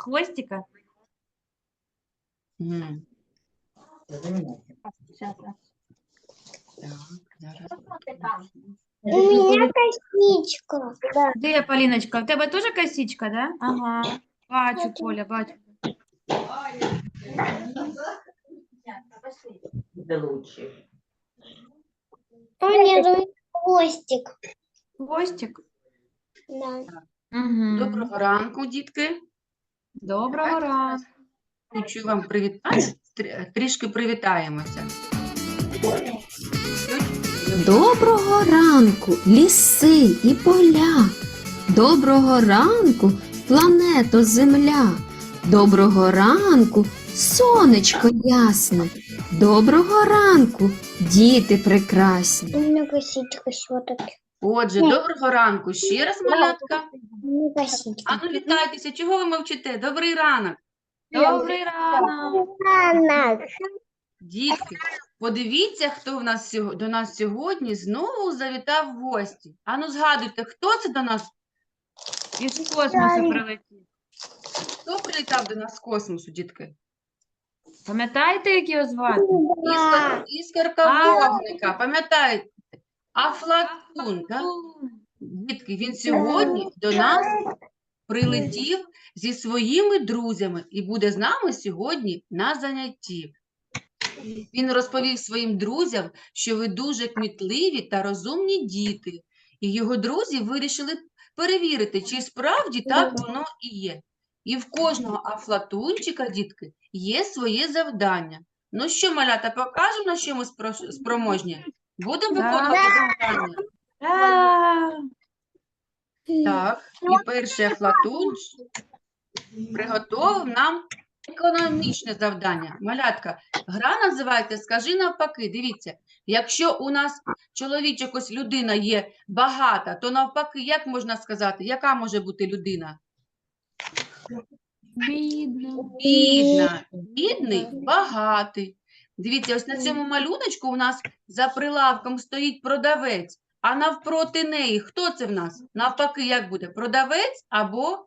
С хвостика? М, Сейчас. Так, зараз. У меня косичка. Да. Де, Поліночка? В тебе теж косичка, да? Ага. Бачу, Коля, бачу. Буде лучше. У меня хвостик. Хвостик? Да. Угу. Доброго ранку, дітки. Доброго ранку. Хочу вам привітання. Трішки привітаємося. Доброго ранку, ліси і поля. Доброго ранку, плането Земля. Доброго ранку, сонечко ясне. Доброго ранку, діти прекрасні. Отже, доброго ранку. Ще раз, малятка. Ану, вітайтеся. Чого ви мовчите? Добрий ранок. Добрий ранок. Дітки, подивіться, хто в нас до нас сьогодні знову завітав в гості. Ану, згадуйте, хто це до нас? Із космосу прилетів. Хто прилітав до нас з космосу, дітки? Пам'ятаєте, як його звати? Іскор, іскорка вогника, пам'ятаєте? Афлатун, так? Дітки, він сьогодні до нас прилетів зі своїми друзями і буде з нами сьогодні на занятті. Він розповів своїм друзям, що ви дуже кмітливі та розумні діти, і його друзі вирішили перевірити, чи справді так воно і є. І в кожного афлатунчика, дітки, є своє завдання. Ну що, малята, покажемо, на що ми спроможні? Будемо виконувати завдання? Да. Так, і перший Афлатун приготував нам економічне завдання. Малятка, гра називається Скажи навпаки. Дивіться, якщо у нас чоловічок, ось людина є багата, то навпаки, як можна сказати, яка може бути людина? Бідно. Бідна, бідний, багатий. Дивіться, ось на цьому малюночку у нас за прилавком стоїть продавець, а навпроти неї хто це в нас? Навпаки, як буде? Продавець або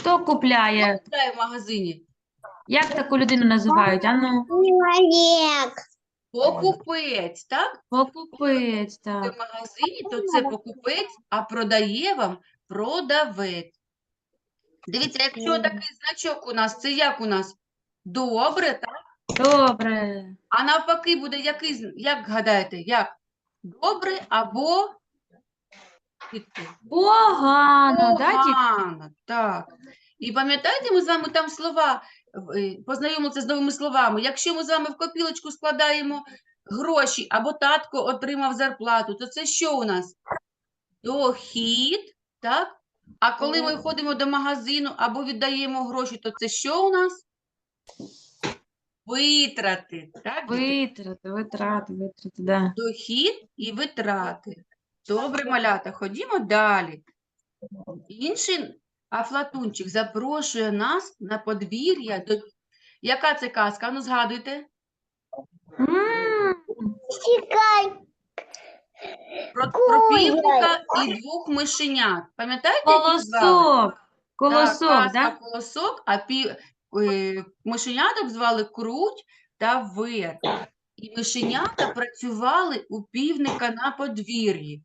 Хто купляє? купляє в магазині? Як таку людину називають? Ану, Человек. Покупець, так? покупець, В так. магазині, то це покупець, а продає вам продавець. Дивіться, якщо такий значок у нас, це як у нас? Добре, так? Добре. А навпаки буде який, як гадаєте, як? Добре або Дітки, Погано, да, дітки? погано, так. І пам'ятаєте, ми з вами там слова, е, познайомилися з новими словами. Якщо ми з вами в копілочку складаємо гроші або татко отримав зарплату, то це що у нас? Дохід, так? А коли ми входимо до магазину або віддаємо гроші, то це що у нас? Витрати, так? діти? Витрати, витрати, витрати, да. Дохід і витрати. Добре, малята, ходімо далі. Інший Афлатунчик запрошує нас на подвір'я. До... Яка це казка? Ну, згадуйте. М, Чекай. Про, про півника і двох мишенят. Пам'ятаєте, як їх звали? Колосок. Так, казка да? колосок, а пів... е, мишеняток звали Круть та Вер. І мишенята працювали у півника на подвір'ї.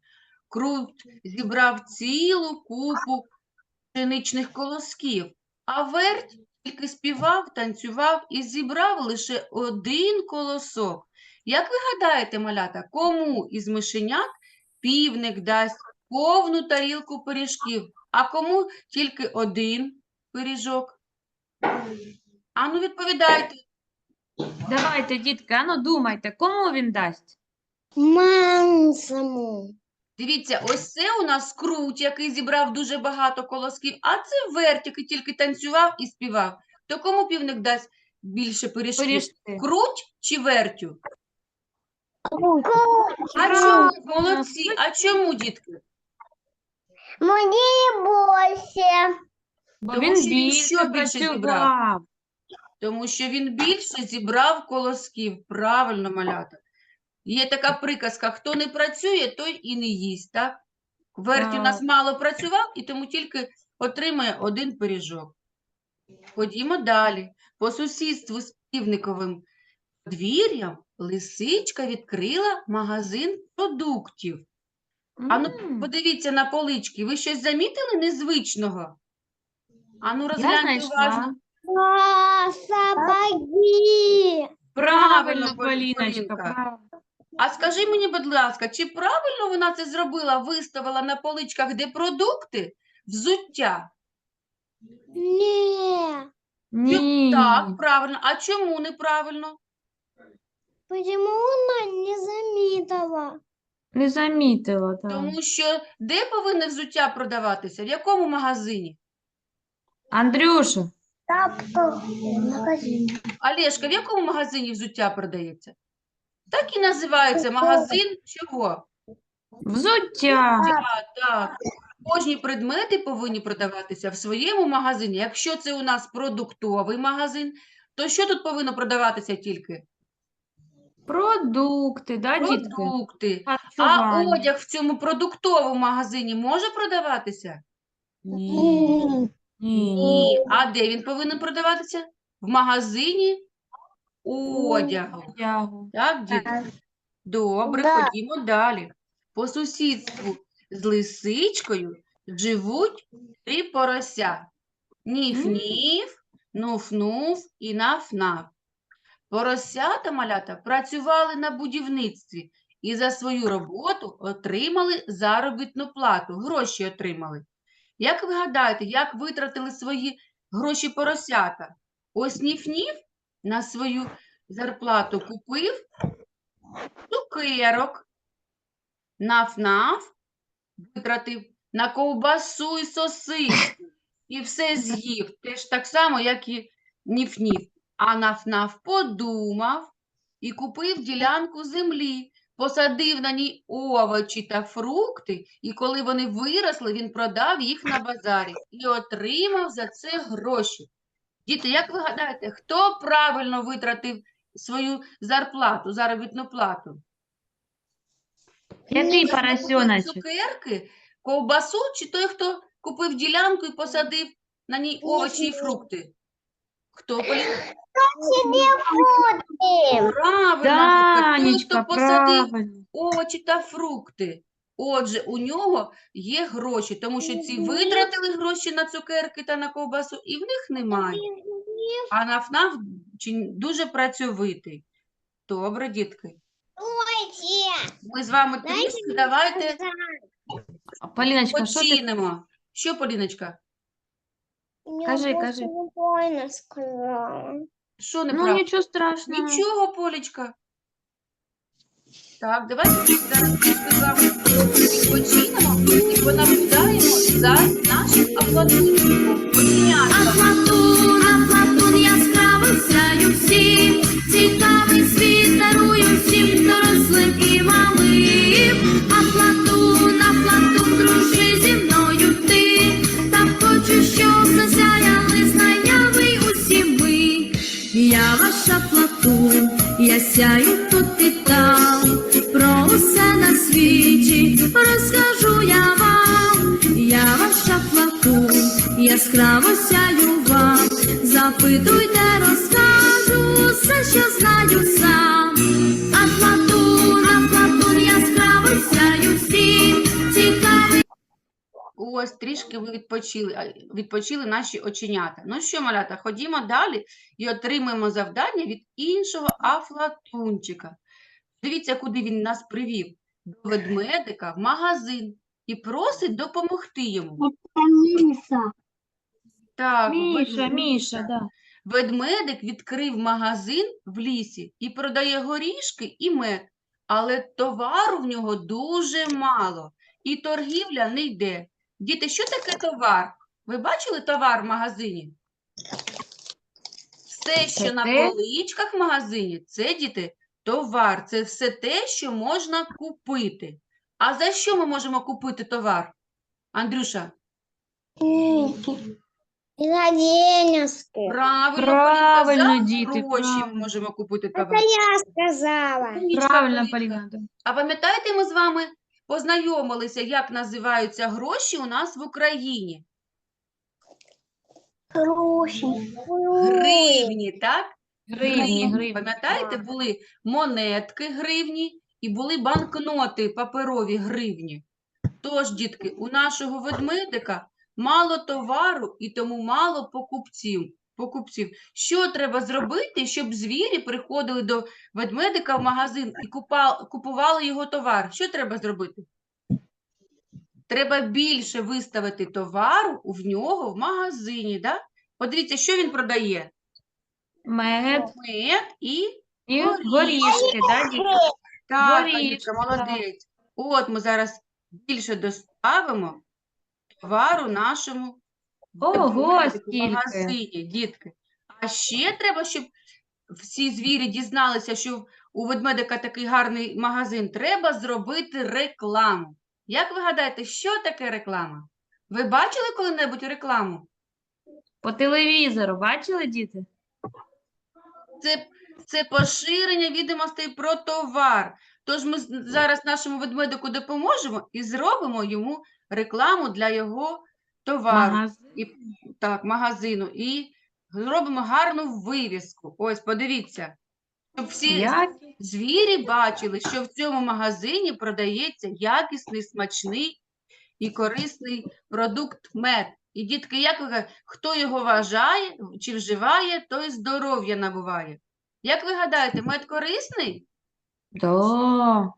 Круть зібрав цілу купу пшеничних колосків, а верть тільки співав, танцював і зібрав лише один колосок. Як ви гадаєте, малята, кому із мишенят півник дасть повну тарілку пиріжків, а кому тільки один пиріжок? Ану, відповідайте. Давайте, дітки, ану думайте, кому він дасть? Мансому. Дивіться, ось це у нас круть, який зібрав дуже багато колосків, а це верть, який тільки танцював і співав. То кому півник дасть більше пиріжків? Пиріжки. Круть чи вертю? А чому? Молодці. А чому, дітки? Мне больше. Бо Тому він що він більше що більше зібрав? працював. Тому що він більше зібрав колосків. Правильно, малята. Є така приказка: хто не працює, той і не їсть, так? Верть у нас мало працював, і тому тільки отримає один пиріжок. Ходімо далі. По сусідству з півниковим подвір'ям лисичка відкрила магазин продуктів. Ану, М, подивіться на полички. Ви щось замітили незвичного? Ану, Я розгляньте знайшла. уважно. А, сапоги. Правильно, Поліночка, правильно. А скажи мені, будь ласка, чи правильно вона це зробила, виставила на поличках, де продукти, взуття? Не. Ні, Так, правильно. А чому неправильно? Почему она не заметила? не замітила, так. Тому що де повинне взуття продаватися? В якому магазині? Андрюша, Тапка в магазине. Олешка, в якому магазині взуття продається? Так і називається магазин чого? взуття. А, так. Кожні предмети повинні продаватися в своєму магазині. Якщо це у нас продуктовий магазин, то що тут повинно продаватися тільки? Продукти, да, дітки? Продукти. А Харчування. одяг в цьому продуктовому магазині може продаватися? Ні, ні, ні. А де він повинен продаватися? В магазині одягу. Одягу. Так, дітки? Добре, Да. ходімо далі. По сусідству з лисичкою живуть три порося. Ніф-ніф, нуф-нуф і наф-наф. Поросята малята працювали на будівництві і за свою роботу отримали заробітну плату, гроші отримали. Як ви гадаєте, як витратили свої гроші поросята? Ось ніф-ніф на свою зарплату купив цукерок, наф-наф витратив на ковбасу і сосиску і все з'їв. Теж так само, як і ніф-ніф. А наф-наф подумав і купив ділянку землі, посадив на ній овочі та фрукти, і коли вони виросли, він продав їх на базарі і отримав за це гроші. Діти, як ви гадаєте, хто правильно витратив свою зарплату, заробітну плату? Який поросеночок? Цукерки, ковбасу, чи той, хто купив ділянку і посадив на ній овочі і фрукти? Хто Поліна? Телефон. Правильно, Данечка, хто посадив правильно. овочі та фрукти. Отже, у нього є гроші, тому що ці витратили гроші на цукерки та на ковбасу, і в них немає. А нафнаф дуже працьовитий. Добре, дітки. Ми з вами трішки давайте А, Поліночка, що ти? починемо. Що, Поліночка? Кажи, просто кажи. неправильно сказала. Що Ну, неправильно? нічого страшного. Нічого, Полічка. Так, давайте зараз трішки з вами відпочинемо і понаблюдаємо за нашим аплодисментом. Оченятка. Я сяю тут і там, про усе на світі розкажу я вам. Я ваша плаку, яскраво сяю вам. Запитуйте, розкажу Ви відпочили, відпочили наші оченята. Ну що, малята, ходімо далі і отримаємо завдання від іншого афлатунчика. Дивіться, куди він нас привів. До ведмедика в магазин і просить допомогти йому. Миса. Так, Міша, Міша, да. Ведмедик відкрив магазин в лісі і продає горішки і мед, але товару в нього дуже мало, і торгівля не йде. Діти, що таке товар? Ви бачили товар в магазині? Все, що на поличках в магазині, це діти, товар. Це все те, що можна купити. А за що ми можемо купити товар? Андрюша, За денежки. правильно, Полінка, Правильно, за діти, гроші ми правильно. можемо купити Это товар. я сказала. Правильно, Полінка. Поліна. да. А пам'ятаєте, ми з вами познайомилися, як називаються гроші у нас в Україні? Груши. Гривні, так? Гривні, гривні. Пам'ятаєте, були монетки гривні і були банкноти паперові гривні. Тож, дітки, у нашого ведмедика мало товару і тому мало покупців. Покупців. Що треба зробити, щоб звірі приходили до ведмедика в магазин і купували його товар? Що треба зробити? Треба більше виставити товару в нього в магазині. Да? Подивіться, що він продає? Мед Мед і і Горішки. да, дітки? Так, Анічка, так. молодець. От ми зараз більше доставимо товару нашому Ого, в скільки. магазині, дітки. А ще треба, щоб всі звірі дізналися, що у ведмедика такий гарний магазин. Треба зробити рекламу. Як ви гадаєте, що таке реклама? Ви бачили коли-небудь рекламу? По телевізору, бачили, діти? Це, це поширення відомостей про товар. Тож ми з- зараз нашому ведмедику допоможемо і зробимо йому рекламу для його товару, Магазин. і, так, магазину. І зробимо гарну вивіску. Ось, подивіться. Щоб всі Як? звірі бачили, що в цьому магазині продається якісний, смачний і корисний продукт мед. І дітки, як хто його вважає чи вживає, той здоров'я набуває. Як ви гадаєте, мед корисний? Да.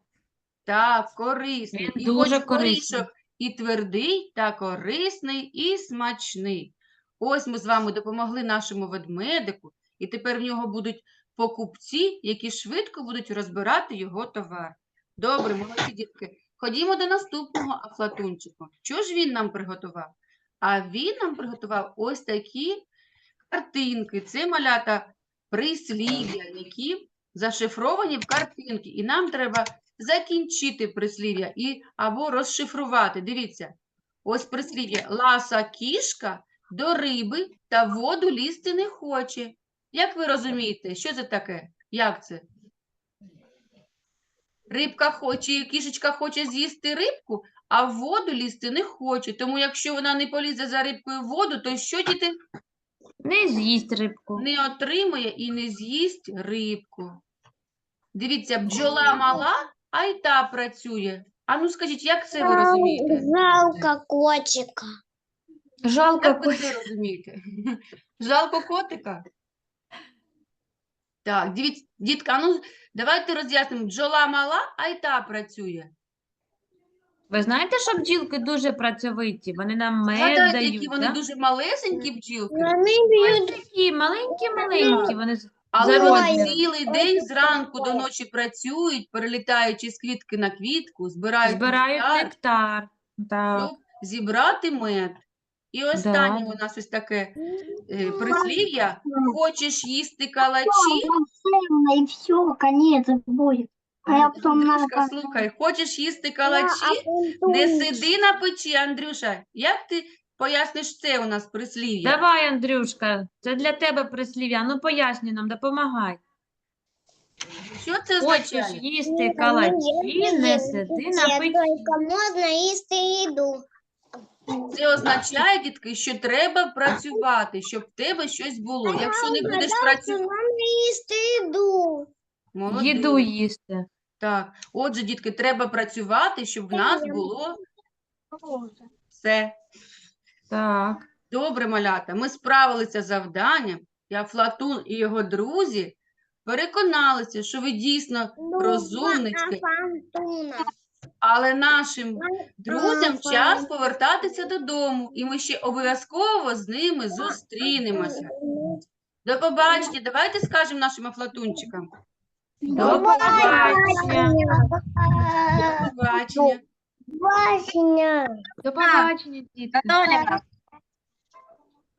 Так, корисний. Він і дуже хоч корисний. горішок і твердий, та корисний і смачний. Ось ми з вами допомогли нашому ведмедику, і тепер в нього будуть покупці, які швидко будуть розбирати його товар. Добре, молодці дітки. Ходімо до наступного афлатунчику. Що ж він нам приготував? А він нам приготував ось такі картинки. Це малята прислів'я, які зашифровані в картинки. І нам треба закінчити прислів'я і або розшифрувати. Дивіться, ось прислів'я. Ласа кішка до риби та воду лізти не хоче. Як ви розумієте, що це таке? Як це? Рибка хоче, кішечка хоче з'їсти рибку, а в воду лізти не хоче. Тому якщо вона не полізе за рибкою в воду, то що діти Не з'їсть рибку. не отримує і не з'їсть рибку. Дивіться, бджола мала, а й та працює. А ну скажіть, як це ви розумієте? Жалко котика. Жалко, Як ви це розумієте? Жалко котика? Так, дивіться, дітка, а ну давайте роз'яснимо. Бджола мала, а й та працює. Ви знаєте, що бджілки дуже працьовиті? Вони нам мед Згадайте, дають, які вони да? дуже малесенькі бджілки, Вони Ось б'ють такі маленькі-маленькі. Вони з- але за вони цілий день зранку до ночі працюють, перелітаючи з квітки на квітку, збирають збирають нектар, нектар. Так. щоб зібрати мед. І останнє у нас ось таке е, прислів'я. Хочеш їсти калачі? и все, конец будет. А я потом Андрюшка, слухай, хочеш їсти калачі? Не сиди на печі, Андрюша. Як ти поясниш це у нас прислів'я? Давай, Андрюшка, це для тебе прислів'я. Ну поясни нам, допомагай. Що це Хочеш їсти калачі, не сиди на печі. Только можно есть еду. Це означає, дітки, що треба працювати, щоб в тебе щось було. Якщо не будеш працювати, Можно есть еду. Їду їсти. Так, отже, дітки, треба працювати, щоб в нас було все. Так. Добре, малята, ми справилися з завданням, і Афлатун і його друзі переконалися, що ви дійсно розумнички, Фантуна. але нашим друзям час повертатися додому, і ми ще обов'язково з ними зустрінемося. До побачення. Давайте скажемо нашим афлатунчикам. До побачення. До побачення. Васня. До побачення, дітки. Анатоліка.